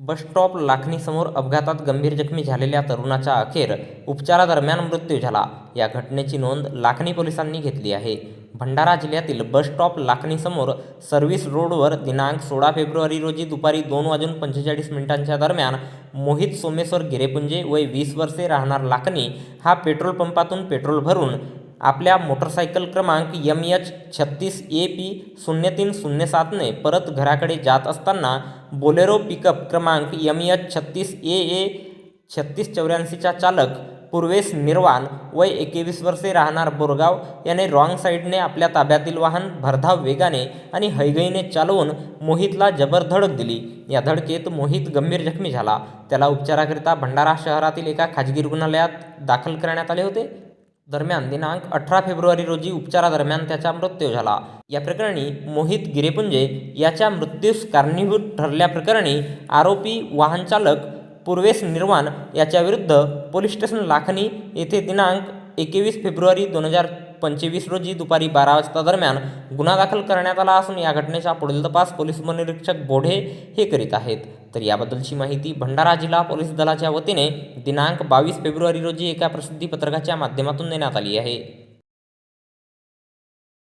Bus stop लाखणीसमोर अपघातात गंभीर जखमी झालेल्या तरुणाचा अखेर उपचारादरम्यान मृत्यू झाला. या घटनेची नोंद लाखणी पोलिसांनी घेतली आहे. भंडारा जिल्ह्यातील बसस्टॉप लाखणीसमोर सर्व्हिस रोडवर दिनांक सोळा फेब्रुवारी रोजी दुपारी दोन वाजून पंचेचाळीस मिनिटांच्या दरम्यान मोहित सोमेश्वर गिरेपुंजे वय वीस वर्षे राहणार लाखणी हा पेट्रोल पंपातून पेट्रोल भरून आपल्या मोटरसायकल क्रमांक यम एच छत्तीस ए पी शून्य तीन शून्य सातने परत घराकडे जात असताना बोलेरो पिकअप क्रमांक यम एच छत्तीस ए ए छत्तीस चौऱ्याऐंशीचा चालक पूर्वेश निर्वाण वय एकवीस वर्षे राहणार बोरगाव याने रॉंग साईडने आपल्या ताब्यातील वाहन भरधाव वेगाने आणि हैगईने चालवून मोहितला जबर धडक दिली. या धडकेत मोहित गंभीर जखमी झाला. त्याला उपचाराकरिता भंडारा शहरातील एका खाजगी रुग्णालयात दाखल करण्यात आले होते. दरम्यान दिनांक अठरा फेब्रुवारी रोजी उपचारादरम्यान त्याचा मृत्यू झाला. या प्रकरणी मोहित गिरेपुंजे याच्या मृत्यूस कारणीभूत ठरल्याप्रकरणी आरोपी वाहनचालक पूर्वेश निर्वाण याच्याविरुद्ध पोलीस स्टेशन लाखनी येथे दिनांक एकवीस फेब्रुवारी दोन हजार पंचवीस रोजी दुपारी बारा वाजता दरम्यान गुन्हा दाखल करण्यात आला असून या घटनेचा पुढील तपास पोलीस उपनिरीक्षक बोढे हे करीत आहेत. तर याबद्दलची माहिती भंडारा जिल्हा पोलीस दलाच्या वतीने दिनांक बावीस फेब्रुवारी रोजी एका प्रसिद्धी पत्रकाच्या माध्यमातून देण्यात आली आहे.